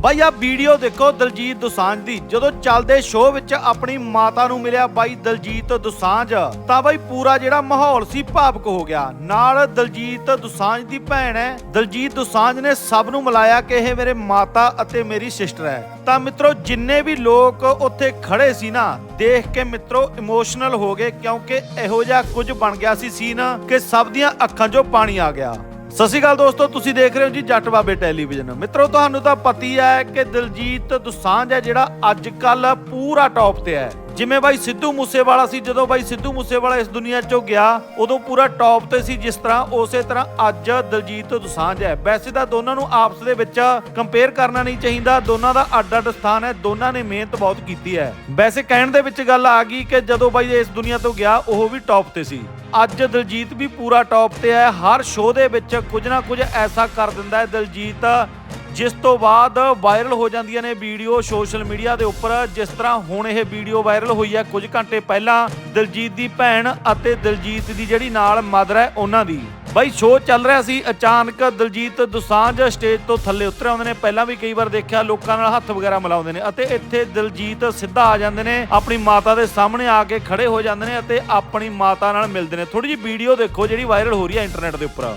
ਬਾਈ ਆ ਵੀਡੀਓ ਦੇਖੋ ਦਲਜੀਤ ਦੋਸਾਂਝ ਦੀ। ਜਦੋਂ ਚੱਲਦੇ ਸ਼ੋਅ ਵਿੱਚ ਆਪਣੀ ਮਾਤਾ ਨੂੰ ਮਿਲਿਆ ਬਾਈ ਦਲਜੀਤ ਦੋਸਾਂਝ, ਤਾਂ ਬਾਈ ਪੂਰਾ ਜਿਹੜਾ ਮਾਹੌਲ ਸੀ ਭਾਵਕ ਹੋ ਗਿਆ। ਨਾਲ ਦਲਜੀਤ ਦੁਸਾਂਝ ਦੀ ਭੈਣ ਹੈ। ਦਲਜੀਤ ਦੋਸਾਂਝ ਨੇ ਸਭ ਨੂੰ ਮਿਲਾਇਆ ਕਿ ਇਹ ਮੇਰੇ ਮਾਤਾ ਅਤੇ ਮੇਰੀ ਸਿਸਟਰ ਹੈ। ਤਾਂ ਮਿੱਤਰੋ, ਜਿੰਨੇ ਵੀ ਲੋਕ ਉੱਥੇ ਖੜੇ ਸੀ ਨਾ, ਦੇਖ ਕੇ ਮਿੱਤਰੋ ਇਮੋਸ਼ਨਲ ਹੋ ਗਏ, ਕਿਉਂਕਿ ਇਹੋ ਜਿਹਾ ਕੁਝ ਬਣ ਗਿਆ ਸੀ ਸੀਨ ਕਿ ਸਭ ਦੀਆਂ ਅੱਖਾਂ 'ਚੋਂ ਪਾਣੀ ਆ ਗਿਆ। ਸਤਿ ਸ਼੍ਰੀ ਅਕਾਲ ਦੋਸਤੋ, ਤੁਸੀਂ ਦੇਖ ਰਹੇ ਹੋ ਜੀ ਜੱਟ ਬਾਬੇ ਟੈਲੀਵਿਜ਼ਨ। ਮਿੱਤਰੋ, ਤੁਹਾਨੂੰ ਤਾਂ ਪਤੀ ਹੈ ਕਿ ਦਿਲਜੀਤ ਦੁਸਾਂਝ ਹੈ ਜਿਹੜਾ ਅੱਜ ਕੱਲ ਪੂਰਾ ਟੌਪ ਤੇ ਹੈ। ਜਿਵੇਂ ਬਾਈ ਸਿੱਧੂ ਮੂਸੇਵਾਲਾ ਸੀ, ਜਦੋਂ ਬਾਈ ਸਿੱਧੂ ਮੂਸੇਵਾਲਾ ਇਸ ਦੁਨੀਆ 'ਚੋਂ ਗਿਆ, ਉਦੋਂ ਪੂਰਾ ਟੌਪ ਤੇ ਸੀ ਜਿਸ ਤਰ੍ਹਾਂ, ਉਸੇ ਤਰ੍ਹਾਂ ਅੱਜ ਦਿਲਜੀਤ ਦੁਸਾਂਝ ਹੈ। ਵੈਸੇ ਤਾਂ ਦੋਨਾਂ ਨੂੰ ਆਪਸ ਦੇ ਵਿੱਚ ਕੰਪੇਅਰ ਕਰਨਾ ਨਹੀਂ ਚਾਹੀਦਾ, ਦੋਨਾਂ ਦਾ ਅੱਡ-ਅੱਡ ਸਥਾਨ ਹੈ, ਦੋਨਾਂ ਨੇ ਮਿਹਨਤ ਬਹੁਤ ਕੀਤੀ ਹੈ। ਵੈਸੇ ਕਹਿਣ ਦੇ ਵਿੱਚ ਗੱਲ ਆ ਗਈ ਕਿ ਜਦੋਂ ਬਾਈ ਇਸ ਦੁਨੀਆ ਤੋਂ ਗਿਆ, ਉਹ ਵੀ ਟੌਪ ਤੇ ਸੀ। ਅੱਜ ਦਲਜੀਤ ਵੀ ਪੂਰਾ ਟੌਪ ਤੇ ਹੈ, ਹਰ ਸ਼ੋਅ ਦੇ ਵਿੱਚ ਕੁਝ ਨਾ ਕੁਝ ਐਸਾ ਕਰ ਦਿੰਦਾ ਹੈ, ਦਿਲਜੀਤ ਜਿਸ ਤੋਂ ਬਾਅਦ ਵਾਇਰਲ ਹੋ ਜਾਂਦੀਆਂ ਨੇ ਵੀਡੀਓ ਸੋਸ਼ਲ ਮੀਡੀਆ ਦੇ ਉੱਪਰ, ਜਿਸ ਤਰ੍ਹਾਂ ਹੁਣ ਇਹ ਵੀਡੀਓ ਵਾਇਰਲ ਹੋਈ ਹੈ ਕੁਝ ਘੰਟੇ ਪਹਿਲਾਂ ਦਿਲਜੀਤ ਦੀ ਭੈਣ ਅਤੇ ਦਿਲਜੀਤ ਦੀ ਜਿਹੜੀ ਨਾਲ ਮਦਰ ਹੈ ਉਹਨਾਂ ਦੀ। ਬਾਈ ਸ਼ੋਅ ਚੱਲ ਰਿਹਾ ਸੀ, ਅਚਾਨਕ ਦਿਲਜੀਤ ਦੁਸਾਂਝ ਸਟੇਜ ਤੋਂ ਥੱਲੇ ਉਤਰ ਆਉਂਦੇ ਨੇ ਪਹਿਲਾਂ ਵੀ ਕਈ ਵਾਰ ਦੇਖਿਆ, ਲੋਕਾਂ ਨਾਲ ਹੱਥ ਵਗੈਰਾ ਮਿਲਾਉਂਦੇ ਨੇ ਅਤੇ ਇੱਥੇ ਦਿਲਜੀਤ ਸਿੱਧਾ ਆ ਜਾਂਦੇ ਨੇ, ਆਪਣੀ ਮਾਤਾ ਦੇ ਸਾਹਮਣੇ ਆ ਕੇ ਖੜੇ ਹੋ ਜਾਂਦੇ ਨੇ ਅਤੇ ਆਪਣੀ ਮਾਤਾ ਨਾਲ ਮਿਲਦੇ ਨੇ। ਥੋੜੀ ਜਿਹੀ ਵੀਡੀਓ ਦੇਖੋ ਜਿਹੜੀ ਵਾਇਰਲ ਹੋ ਰਹੀ ਹੈ ਇੰਟਰਨੈਟ ਦੇ ਉੱਪਰ।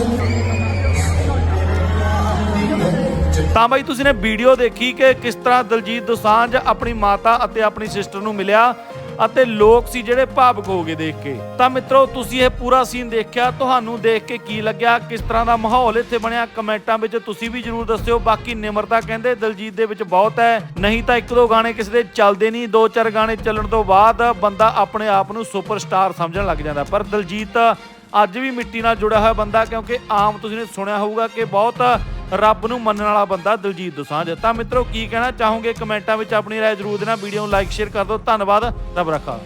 ਤਾਂ ਬਾਈ ਤੁਸੀਂ ਨੇ ਵੀਡੀਓ ਦੇਖੀ ਕਿ ਕਿਸ ਤਰ੍ਹਾਂ ਦਲਜੀਤ ਦੋਸਾਂਝ ਆਪਣੀ ਮਾਤਾ ਅਤੇ ਆਪਣੀ ਸਿਸਟਰ ਨੂੰ ਮਿਲਿਆ ਅਤੇ ਲੋਕ ਸੀ ਜਿਹੜੇ ਭਾਵਕ ਹੋ ਗਏ ਦੇਖ ਕੇ। ਤਾਂ ਮਿੱਤਰੋ, ਤੁਸੀਂ ਇਹ ਪੂਰਾ ਸੀਨ ਦੇਖਿਆ, ਤੁਹਾਨੂੰ ਦੇਖ ਕੇ ਕੀ ਲੱਗਿਆ, ਕਿਸ ਤਰ੍ਹਾਂ ਦਾ ਮਾਹੌਲ ਇੱਥੇ ਬਣਿਆ, ਕਮੈਂਟਾਂ ਵਿੱਚ ਤੁਸੀਂ ਵੀ ਜਰੂਰ ਦੱਸਿਓ। ਬਾਕੀ ਨਿਮਰਤਾ ਕਹਿੰਦੇ, ਦਲਜੀਤ ਦੇ ਵਿੱਚ ਬਹੁਤ ਹੈ। ਨਹੀਂ ਤਾਂ ਇੱਕ ਦੋ ਗਾਣੇ ਕਿਸੇ ਦੇ ਚੱਲਦੇ ਨਹੀਂ, ਦੋ ਚਾਰ ਗਾਣੇ ਚੱਲਣ ਤੋਂ ਬਾਅਦ ਬੰਦਾ ਆਪਣੇ ਆਪ ਨੂੰ ਸੁਪਰਸਟਾਰ ਸਮਝਣ ਲੱਗ ਜਾਂਦਾ। ਪਰ ਦਲਜੀਤ ਅੱਜ ਵੀ ਮਿੱਟੀ ਨਾਲ ਜੁੜਿਆ ਹੋਇਆ ਬੰਦਾ, ਕਿਉਂਕਿ ਆਮ ਤੁਸੀਂ ਨੇ ਸੁਣਿਆ ਹੋਊਗਾ ਕਿ ਬਹੁਤ ਰੱਬ ਨੂੰ ਮੰਨਣ ਵਾਲਾ ਬੰਦਾ ਦਿਲਜੀਤ ਦੋਸਾਂਝ। ਤਾਂ ਮਿੱਤਰੋ, ਕੀ ਕਹਿਣਾ ਚਾਹੋਗੇ ਕਮੈਂਟਾਂ ਵਿੱਚ ਆਪਣੀ ਰਾਏ ਜ਼ਰੂਰ ਦੇਣਾ। ਵੀਡੀਓ ਨੂੰ ਲਾਈਕ ਸ਼ੇਅਰ ਕਰ ਦਿਓ। ਧੰਨਵਾਦ। ਰੱਬ ਰੱਖਾ